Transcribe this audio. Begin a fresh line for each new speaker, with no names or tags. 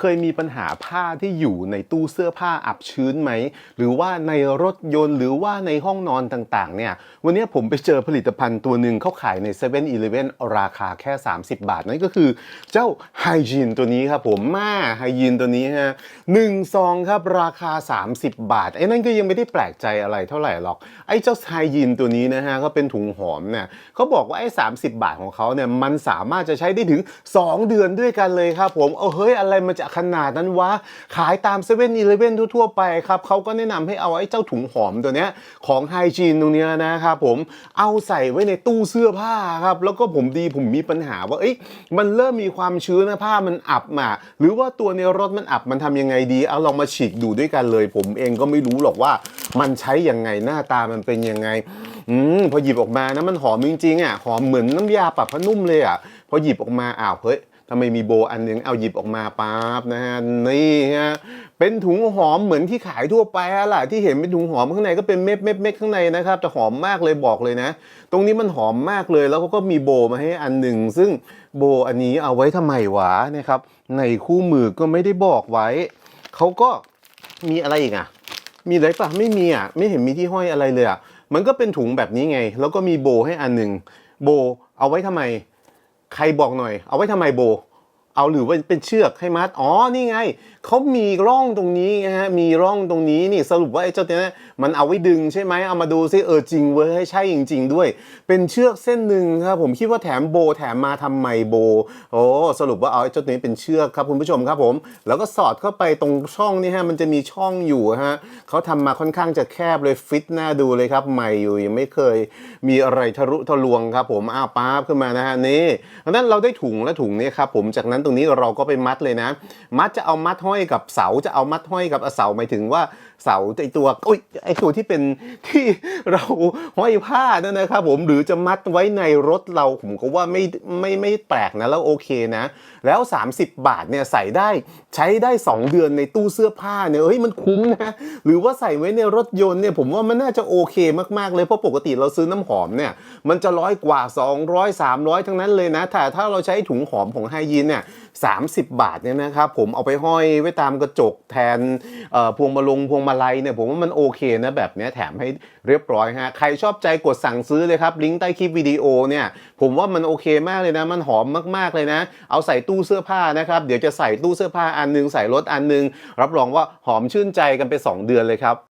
เคยมีปัญหาผ้าที่อยู่ในตู้เสื้อผ้าอับชื้นไหม หรือว่าในรถยนต์หรือว่าในห้องนอนต่างๆ เนี่ย วันนี้ผมไปเจอผลิตภัณฑ์ตัวหนึ่งเขาขายใน7 e เ e ่ e อราคาแค่ 30 บาท นั่นก็คือเจ้าไฮยีนตัวนี้ครับผมมาไฮยีนตัวนี้ฮะหนึ่งซองครับราคา 30 บาท ไอ้นั่นก็ยังไม่ได้แปลกใจอะไรเท่าไหร่หรอก ไอ้เจ้าไฮยีนตัวนี้นะฮะก็เป็นถุงหอมเนี่ยเขาบอกว่าไอ้30บาทของเขาเนี่ยมันสามารถจะใช้ได้ถึง 2 เดือนด้วยกันเลยครับผม เอาเฮ้ยอะไรมันจะขนาดนั้นวะ ขายตาม7 e เ e ่ e อทั่วๆไปครับเขาก็แนะนำให้เอาไอ้เจ้าถุงหอมตัวเนี้ยของไฮจีนตรงเนี้ยนะครับผมเอาใส่ไว้ในตู้เสื้อผ้าครับแล้วก็ผมดีผมมีปัญหาว่าเอ้ยมันเริ่มมีความชื้นนะผ้ามันอับมาหรือว่าตัวในรถมันอับมันทำยังไงดี เอาลองมาฉีกดูด้วยกันเลย ผมเองก็ไม่รู้หรอกว่ามันใช้ยังไงหน้าตามันเป็นยังไงอืมพอหยิบออกมานะมันหอมจริงๆอะหอมเหมือนน้ำยาปรับผ้านุ่มเลยอะพอหยิบออกมาอ้าวเฮ้ย ทำไมมีโบอันหนึงเอาหยิบออกมาปั๊บนะฮะนี่ฮะเป็นถุงหอมเหมือนที่ขายทั่วไปอะล่ะที่เห็นเป็นถุงหอมข้างในก็เป็นเม็ดเม็ดเม็ดข้างในนะครับแต่หอมมากเลยบอกเลยนะ ตรงนี้มันหอมมากเลยแล้วเขาก็มีโบมาให้อันหนึ่งซึ่งโบอันนี้เอาไว้ทำไมวะนะครับ ในคู่มือก็ไม่ได้บอกไว้เขาก็มีอะไรอีกอะ มีอะไรปะไม่มีอะไม่เห็นมีที่ห้อยอะไรเลยอะมันก็เป็นถุงแบบนี้ไง แล้วก็มีโบให้อันหนึ่งโบเอาไว้ทำไม ใครบอกหน่อย เอาไว้ทำไมโบ เอาหรือว่าเป็นเชือกให้มัด อ๋อ นี่ไง เขามีร่องตรงนี้ไงฮะ มีร่องตรงนี้นี่สรุปว่าไอ้เจ้าตัวเนี้ยมันเอาไว้ดึงใช่ไหม เอามาดูซิเออจริงเว้ยใช่จริง ๆ ด้วย เป็นเชือกเส้นหนึ่งครับผมคิดว่าแถมโบแถมมาทำไมโบ โอ้สรุปว่าเอาไอ้เจ้าตัวนี้เป็นเชือกครับคุณผู้ชมครับผม แล้วก็สอดเข้าไปตรงช่องนี่ฮะมันจะมีช่องอยู่ฮะเขาทำมาค่อนข้างจะแคบเลยฟิตหน้าดูเลยครับใหม่อยู่ยังไม่เคย มีอะไรทะลุทะลวงครับผมอ้าวป๊าบขึ้นมานะฮะนี่ดังนั้นเราได้ถุงและถุงนี้ครับผมจากนั้นตรงนี้เราก็ไปมัดเลยนะ มัดจะเอามัดห้อยกับเสาจะเอามัดห้อยกับเสาหมายถึงว่าเสาไอตัวอุ้ยไอตัวที่เป็นที่เราห้อยผ้านั่นนะครับผมหรือจะมัดไว้ในรถเราผมก็ว่าไม่ไม่ไม่แปลกนะแล้วโอเคนะ แล้ว 30 บาทเนี่ยใส่ได้ใช้ได้ 2 เดือนในตู้เสื้อผ้าเนี่ยเฮ้ยมันคุ้มนะหรือว่าใส่ไว้ในรถยนต์เนี่ยผมว่ามันน่าจะโอเคมากๆเลยเพราะปกติเราซื้อน้ำหอมเนี่ยมันจะร้อยกว่า 200 300 ทั้งนั้นเลยนะแต่ถ้าเราใช้ถุงหอมของไฮยีนเนี่ย30 บาทเนี่ยนะครับผมเอาไปห้อยไว้ตามกระจกแทนพวงมาลงพวงมาลัยเนี่ยผมว่ามันโอเคนะแบบนี้แถมให้เรียบร้อยฮะใครชอบใจกดสั่งซื้อเลยครับลิงก์ใต้คลิปวิดีโอเนี่ยผมว่ามันโอเคมากเลยนะ มันหอมมากๆเลยนะ เอาใส่ตู้เสื้อผ้านะครับเดี๋ยวจะใส่ตู้เสื้อผ้าอันหนึงใส่รถอันหนึง รับรองว่าหอมชื่นใจกันไป 2 เดือนเลยครับ